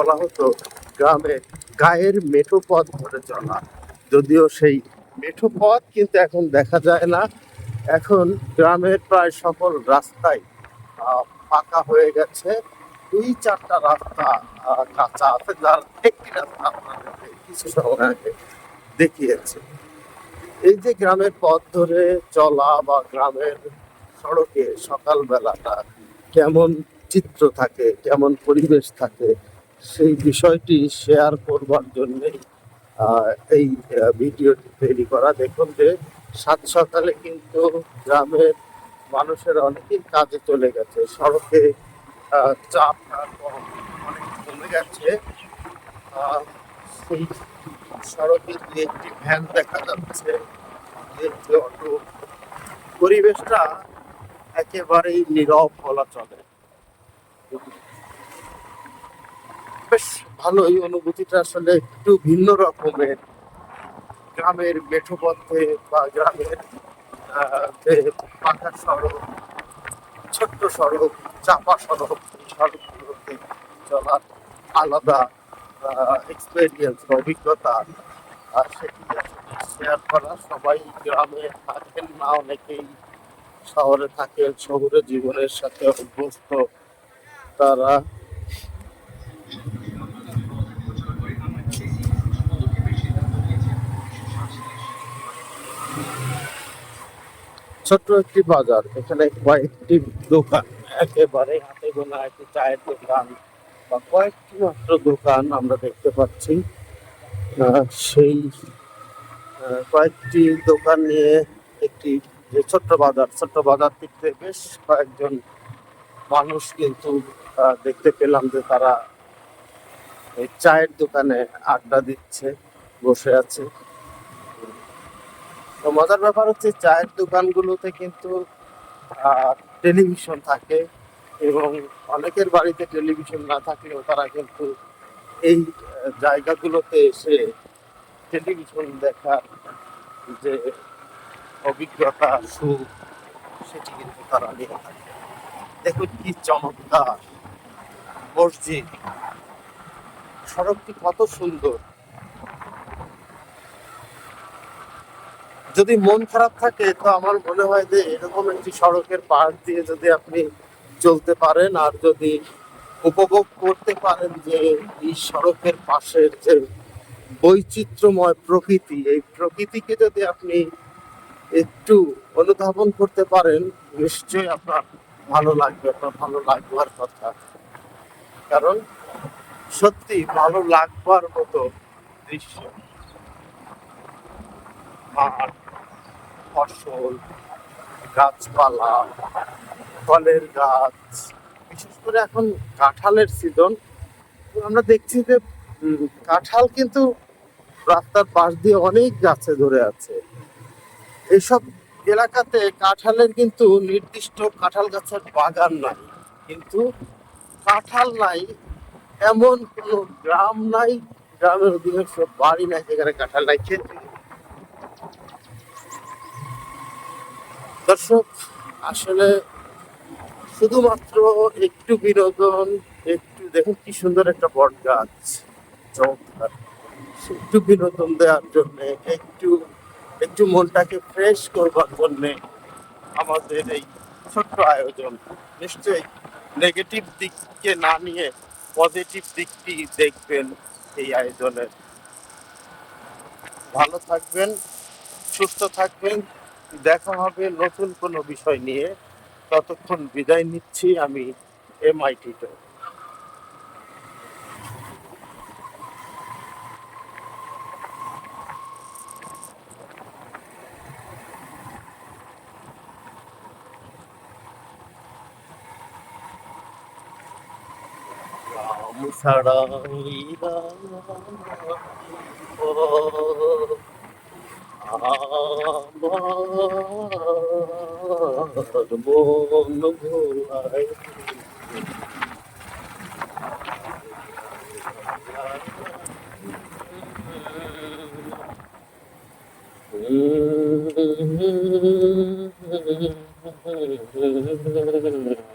বলা হতো, গ্রামে গায়ের মেঠো পথ ধরে চলা। যদিও সেই মেঠো পথ কিন্তু এখন দেখা যায় না। এখন গ্রামের প্রায় সকল রাস্তাই পাকা হয়ে গেছে। দুই চারটা রাস্তা কাঁচা আছে, যার একটি রাস্তা আপনাদেরকে কিছু সময় আগে দেখিয়েছে। এই যে গ্রামের পথ ধরে চলা বা গ্রামের সড়কে সকালবেলাটা কেমন চিত্র থাকে, কেমন পরিবেশ থাকে সেই বিষয়টি শেয়ার করবার জন্যই এই ভিডিওটি তৈরি করা। দেখুন যে, সাত সকালে কিন্তু গ্রামের মানুষের অনেকেই কাজে চলে গেছে। সড়কে কম অনেক কমে গেছে। সেই সড়কে দু একটি ভ্যান দেখা যাচ্ছে। একটি অটো। পরিবেশটা একেবারেই নীরব বলা চলে। বেশ ভালো এই অনুভূতিটা আসলে একটু ভিন্ন রকমের গ্রামের মেঠো পথে বা গ্রামের পাকা সড়ক, ছোট্ট সড়ক, চাপা সড়ক, সড়কগুলোতে চলার আলাদা এক্সপেরিয়েন্স অভিজ্ঞতা, আর সেটি শেয়ার করা। সবাই গ্রামে থাকেন না, অনেকেই শহরে থাকেন, শহুরে জীবনের সাথে অভ্যস্ত। তারা ছোট্ট একটি বাজার, এখানে কয়েকটি দোকান, একেবারে হাতে গোনা একটি চায়ের দোকান বা কয়েকটি মাত্র দোকান আমরা দেখতে পাচ্ছি। সেই কয়েকটি দোকান নিয়ে একটি যে ছোট্ট বাজার ছোট্ট বাজার থেকে বেশ কয়েকজন মানুষ কিন্তু দেখতে পেলাম যে তারা এই চায়ের দোকানে আড্ডা দিচ্ছে, বসে আছে। তো মজার ব্যাপার হচ্ছে চায়ের দোকানগুলোতে কিন্তু টেলিভিশন থাকে এবং অনেকের বাড়িতে টেলিভিশন না থাকলেও তারা কিন্তু এই জায়গাগুলোতে এসে টেলিভিশন দেখার যে অভিজ্ঞতা, সুখ, সেটি কিন্তু তারা নিয়ে থাকে। দেখুন কি চমৎকার। মসজিদ। সড়কটি কত সুন্দর। যদি মন খারাপ থাকে, তো আমার মনে হয় যে এরকম একটি সড়কের পাশ দিয়ে যদি আপনি চলতে পারেন, আর যদি উপভোগ করতে পারেন যে এই সড়কের পাশের যে বৈচিত্র্যময় প্রকৃতি, এই প্রকৃতিকে যদি আপনি একটু অনুধাবন করতে পারেন, নিশ্চয়ই আপনার ভালো লাগবে, আপনার ভালো লাগবার কথা। কারণ সত্যি ভালো লাগবার মতো দৃশ্য। মাঠ ফসল, গাছপালা, ফলের গাছ, বিশেষ করে এখন কাঁঠালের সিজন আমরা দেখছি যে কাঁঠাল কিন্তু রাস্তার পাশ দিয়ে অনেক গাছে ধরে আছে। এইসব এলাকাতে কাঁঠালের কিন্তু নির্দিষ্ট কাঁঠাল গাছের বাগান নাই। কিন্তু কাঁঠাল নাই, এমন কোনো গ্রাম নাই, গ্রামের অধিকাংশ বাড়ি নাই যেখানে কাঁঠাল নাই খেতে দর্শক, আসলে শুধুমাত্র একটু বিনোদন, একটু দেখুন কি সুন্দর একটা বট গাছ, চমৎকার। একটু বিনোদন দেওয়ার জন্য, একটু একটু মনটাকে ফ্রেশ করবার জন্য আমাদের এই ছোট্ট আয়োজন। নিশ্চয়ই নেগেটিভ দিককে না নিয়ে পজিটিভ দিকটি দেখবেন এই আয়োজনের ভালো থাকবেন, সুস্থ থাকবেন। দেখা হবে নতুন কোনো বিষয় নিয়ে। ততক্ষণ বিদায় নিচ্ছি আমি এমআইটিতে রাম ছাড়া ওই রাম Mm-hmm.